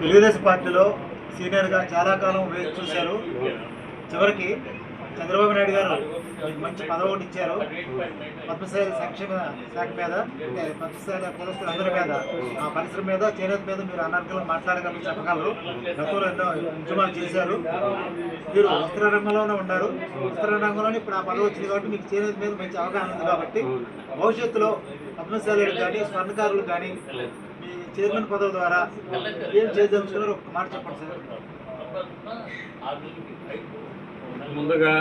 తెలుగుదేశం పార్టీలో సీనియర్గా చాలా కాలం వేచి చూశారు. చివరికి చంద్రబాబు నాయుడు గారు మంచి పదవి ఒకటి ఇచ్చారు. పద్మశాల సంక్షేమ శాఖ మీద పద్మశాల పోలీసులు అందరి మీద ఆ పరిశ్రమ మీద చేనేత మీద మీరు అనర్గలు మాట్లాడగలరు చెప్పగలరు. గతంలో ఎన్నో ఉద్యమాలు చేశారు. మీరు వస్త్ర రంగంలోనే ఉన్నారు. వస్త్ర రంగంలోనే ఇప్పుడు ఆ పదవి వచ్చింది కాబట్టి మీకు చేనేత మీద మంచి అవగాహన ఉంది కాబట్టి భవిష్యత్తులో పద్మశాలీలు కానీ స్వర్ణకారులు కానీ చైర్మన్ పదవి ద్వారా ఏం చేద్దాం ఒక మాట చెప్పండి సార్. ముందుగా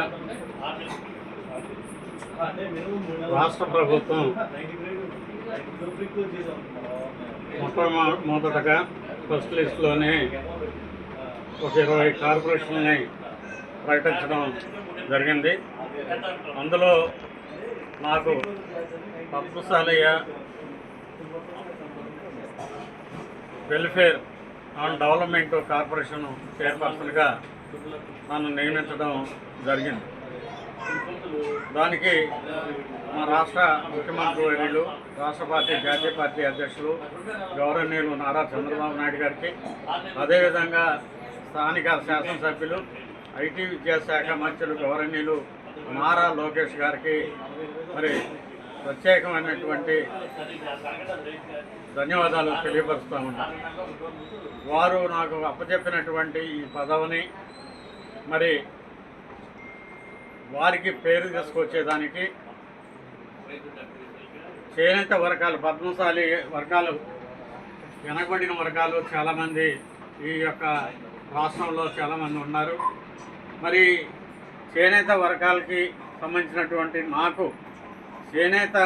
రాష్ట్ర ప్రభుత్వం మొట్టమొదటగా ఫస్ట్ లిస్ట్లోనే ఒక ఇరవై కార్పొరేషన్ని ప్రకటించడం జరిగింది. అందులో నాకు సాలయ్య వెల్ఫేర్ అండ్ డెవలప్మెంట్ కార్పొరేషన్ చైర్పర్సన్గా నన్ను నియమించడం జరిగింది. దానికి మా రాష్ట్ర ముఖ్యమంత్రి వర్యులు రాష్ట్ర పార్టీ జాతీయ పార్టీ అధ్యక్షులు గౌరవనీయులు నారా చంద్రబాబు నాయుడు గారికి అదేవిధంగా స్థానిక శాసనసభ్యులు ఐటీ విద్యాశాఖ మంత్రులు గౌరవనీయులు నారా లోకేష్ గారికి మరి ప్రత్యేకమైనటువంటి ధన్యవాదాలు తెలియపరుస్తూ ఉన్నాను వారు నాకు అప్పచెప్పినటువంటి ఈ పదవిని మరి వారికి పేరు తీసుకొచ్చేదానికి చేనేత వర్గాలు పద్మశాలి వర్గాలు వెనకబడిన వర్గాలు చాలామంది ఈ యొక్క రాష్ట్రంలో చాలామంది ఉన్నారు. మరి చేనేత వర్గాలకి సంబంధించినటువంటి నాకు చేనేత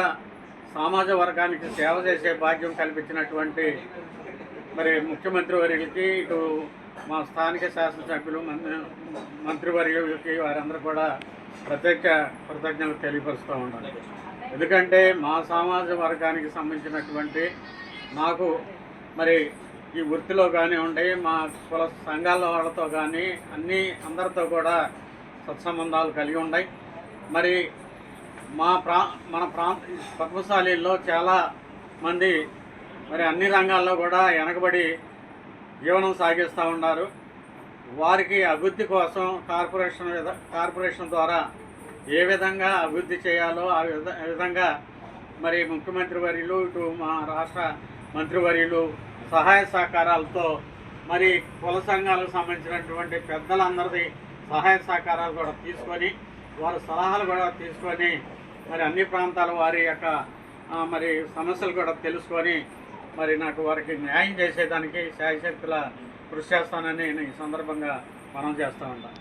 సమాజ వర్గానికి సేవ చేసే భాగ్యం కల్పించినటువంటి మరి ముఖ్యమంత్రి వర్యులకి ఇటు మా స్థానిక శాసనసభ్యులు మంత్రి మంత్రివర్యులకి వారందరూ కూడా ప్రత్యేక కృతజ్ఞతలు తెలియపరుస్తూ ఉన్నాను. ఎందుకంటే మా సమాజ వర్గానికి సంబంధించినటువంటి నాకు మరి ఈ వృత్తిలో కానివ్వండి మా కుల సంఘాల వాళ్ళతో కానీ అన్నీ అందరితో కూడా సత్సంబంధాలు కలిగి ఉన్నాయి. మరి మా ప్రా మన ప్రాంత పద్మశాలీల్లో చాలా మంది మరి అన్ని రంగాల్లో కూడా వెనకబడి జీవనం సాగిస్తూ ఉన్నారు. వారికి అభివృద్ధి కోసం కార్పొరేషన్ విధ- కార్పొరేషన్ ద్వారా ఏ విధంగా అభివృద్ధి చేయాలో ఆ విధ- ఆ విధంగా మరి ముఖ్యమంత్రి వర్యులు ఇటు మా రాష్ట్ర మంత్రివర్యులు సహాయ సహకారాలతో మరి కుల సంఘాలకు సంబంధించినటువంటి పెద్దలందరిది సహాయ సహకారాలు కూడా తీసుకొని వారి సలహాలు కూడా తీసుకొని మరి అన్ని ప్రాంతాల వారి యొక్క మరి సమస్యలు కూడా తెలుసుకొని మరి నాకు వారికి న్యాయం చేసేదానికి శాయశక్తుల కృషి చేస్తానని నేను ఈ సందర్భంగా మనం చేస్తా ఉంటాను